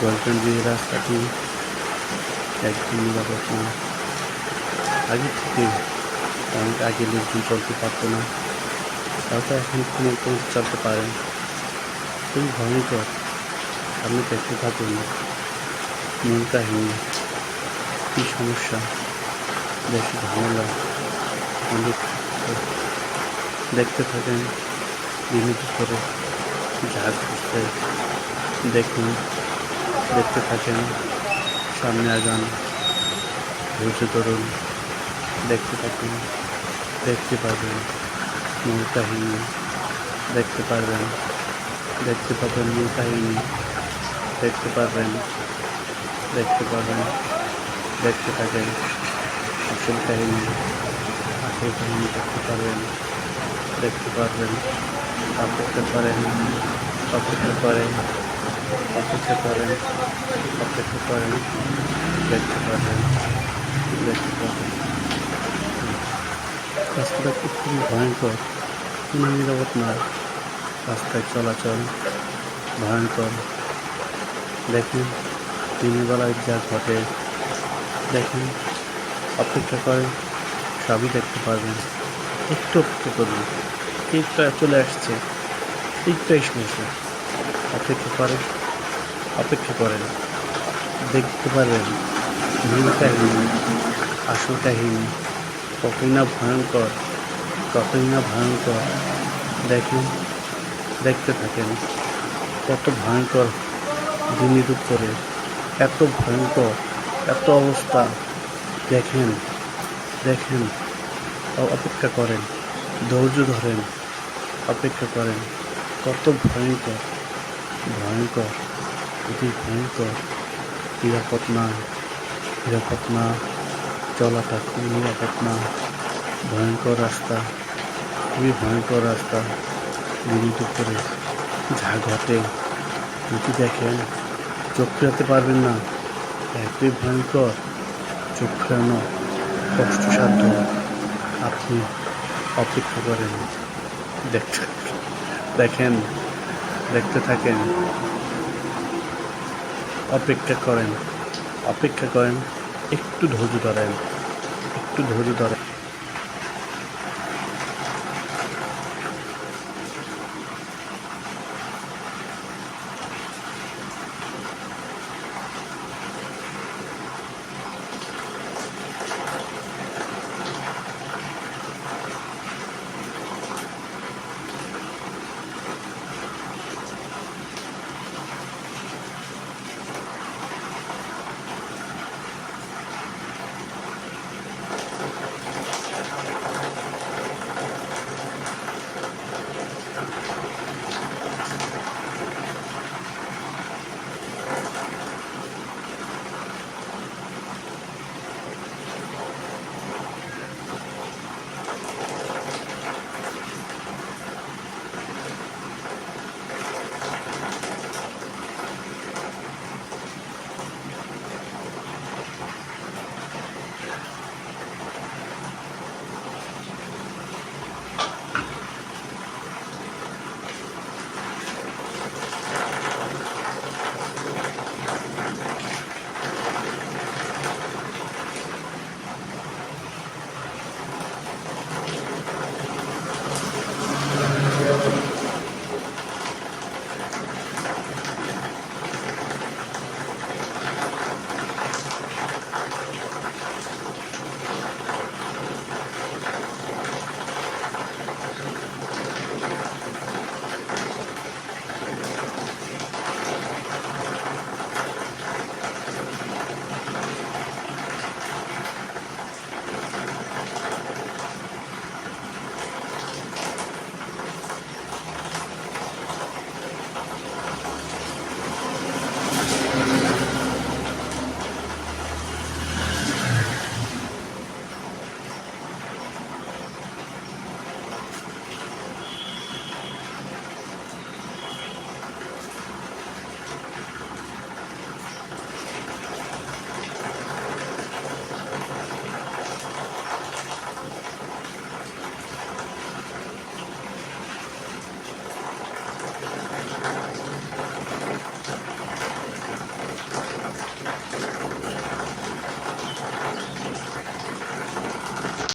বলবেন যে এই রাস্তাটি একদম নিরাপদ না। আগে থেকে অনেক আগে লোকজন চলতে পারতো না। তারপর এখন কোনো চলতে পারেন খুবই ভয়ঙ্কর। আপনি দেখতে থাকুন মূল কাহিনী, কী সমস্যা? বেশি ঝামেলা, অনেক দেখতে থাকেন মিনিট করে ঝাড় খুঁজতে দেখুন। দেখতে থাকেন সামনে আগান ধৈর্য ধরুন দেখতে থাকুন দেখতে পাবেন মূল কাহিনী দেখতে পারবেন দেখতে পাবেন মূল কাহিনী দেখতে পারবেন দেখতে পাবেন দেখতে থাকেন আসল কাহিনী আসল কাহিনী দেখতে পারবেন দেখতে পারবেন অপেক্ষা করেন অপেক্ষা করেন অপেক্ষা করেন অপেক্ষা করেন দেখতে পারবেন দেখতে পারবেন রাস্তাটা খুব খুবই ভয়ঙ্কর, কোনো নিরাপদ নয় রাস্তায় চলাচল ভয়ঙ্কর। দেখুন দিনের বেলায় যা ঘটে, দেখুন, অপেক্ষা করেন, সবই দেখতে পারবেন। একটু অপেক্ষা করুন ঠিকটা চলে আসছে ঠিকটা এসে অপেক্ষা করেন অপেক্ষা করেন। দেখতে পারবেন মূল কাহিনী, আসল কাহিনী, কতই না ভয়ঙ্কর, কতই না ভয়ঙ্কর। দেখেন, দেখতে থাকেন, কত ভয়ঙ্কর দিনের উপরে, এত ভয়ঙ্কর, এত অবস্থা। দেখেন দেখেন, অপেক্ষা করেন, ধৈর্য ধরেন, অপেক্ষা করেন, কত ভয়ঙ্কর ভয়ঙ্কর। অতি ভয়ঙ্কর নিরাপদ না নিরাপদ না চলাটা খুব নিরাপদ না ভয়ঙ্কর রাস্তা খুবই ভয়ঙ্কর রাস্তা দিনের উপরে যা ঘটে যদি দেখেন, চোখ ফেরাতে পারবেন না, এতই ভয়ঙ্কর, চোখ ফেরানো কষ্টসাধ্য, আপনি অপেক্ষা করেন, দেখতে দেখেন দেখতে থাকেন। অপেক্ষা করেন অপেক্ষা করেন একটু ধৈর্য ধরেন একটু ধৈর্য ধরেন।